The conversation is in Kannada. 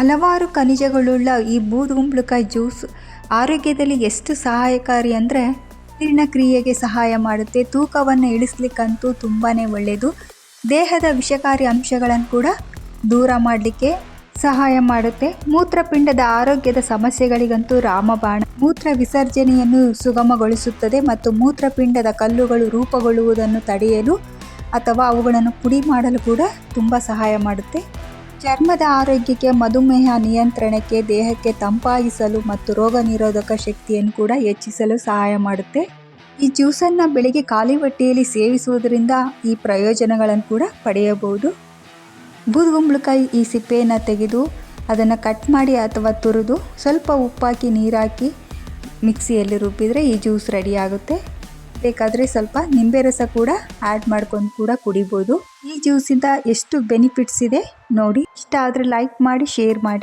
ಹಲವಾರು ಖನಿಜಗಳುಳ್ಳ ಈ ಬೂದುಗುಂಬಳಕಾಯಿ ಜ್ಯೂಸ್ ಆರೋಗ್ಯದಲ್ಲಿ ಎಷ್ಟು ಸಹಾಯಕಾರಿ ಅಂದರೆ ಜೀರ್ಣಕ್ರಿಯೆಗೆ ಸಹಾಯ ಮಾಡುತ್ತೆ, ತೂಕವನ್ನು ಇಳಿಸ್ಲಿಕ್ಕಂತೂ ತುಂಬಾ ಒಳ್ಳೆಯದು ದೇಹದ ವಿಷಕಾರಿ ಅಂಶಗಳನ್ನು ಕೂಡ ದೂರ ಮಾಡಲಿಕ್ಕೆ ಸಹಾಯ ಮಾಡುತ್ತೆ. ಮೂತ್ರಪಿಂಡದ ಆರೋಗ್ಯದ ಸಮಸ್ಯೆಗಳಿಗಂತೂ ರಾಮಬಾಣ. ಮೂತ್ರ ವಿಸರ್ಜನೆಯನ್ನು ಸುಗಮಗೊಳಿಸುತ್ತದೆ ಮತ್ತು ಮೂತ್ರಪಿಂಡದ ಕಲ್ಲುಗಳು ರೂಪುಗೊಳ್ಳುವುದನ್ನು ತಡೆಯಲು ಅಥವಾ ಅವುಗಳನ್ನು ಪುಡಿ ಮಾಡಲು ಕೂಡ ತುಂಬ ಸಹಾಯ ಮಾಡುತ್ತೆ. ಚರ್ಮದ ಆರೋಗ್ಯಕ್ಕೆ ಮಧುಮೇಹ ನಿಯಂತ್ರಣಕ್ಕೆ ದೇಹಕ್ಕೆ ತಂಪಾಗಿಸಲು ಮತ್ತು ರೋಗ ನಿರೋಧಕ ಶಕ್ತಿಯನ್ನು ಕೂಡ ಹೆಚ್ಚಿಸಲು ಸಹಾಯ ಮಾಡುತ್ತೆ. ಈ ಜ್ಯೂಸನ್ನು ಬೆಳಿಗ್ಗೆ ಖಾಲಿ ಹೊಟ್ಟೆಯಲ್ಲಿ ಸೇವಿಸುವುದರಿಂದ ಈ ಪ್ರಯೋಜನಗಳನ್ನು ಕೂಡ ಪಡೆಯಬಹುದು. ಬೂದುಗುಂಬಳಕಾಯಿ ಈ ಸಿಪ್ಪೆಯನ್ನು ತೆಗೆದು ಅದನ್ನು ಕಟ್ ಮಾಡಿ ಅಥವಾ ತುರಿದು ಸ್ವಲ್ಪ ಉಪ್ಪಾಕಿ ನೀರಾಕಿ ಮಿಕ್ಸಿಯಲ್ಲಿ ರುಬ್ಬಿದರೆ ಈ ಜ್ಯೂಸ್ ರೆಡಿ ಆಗುತ್ತೆ. ಬೇಕಾದರೆ ಸ್ವಲ್ಪ ನಿಂಬೆ ರಸ ಕೂಡ ಆ್ಯಡ್ ಮಾಡ್ಕೊಂಡು ಕೂಡ ಕುಡಿಬೋದು. ಜ್ಯೂಸಿಂದ ಎಷ್ಟು ಬೆನಿಫಿಟ್ಸ್ ಇದೆ ನೋಡಿ. ಇಷ್ಟ ಆದರೆ ಲೈಕ್ ಮಾಡಿ ಶೇರ್ ಮಾಡಿ.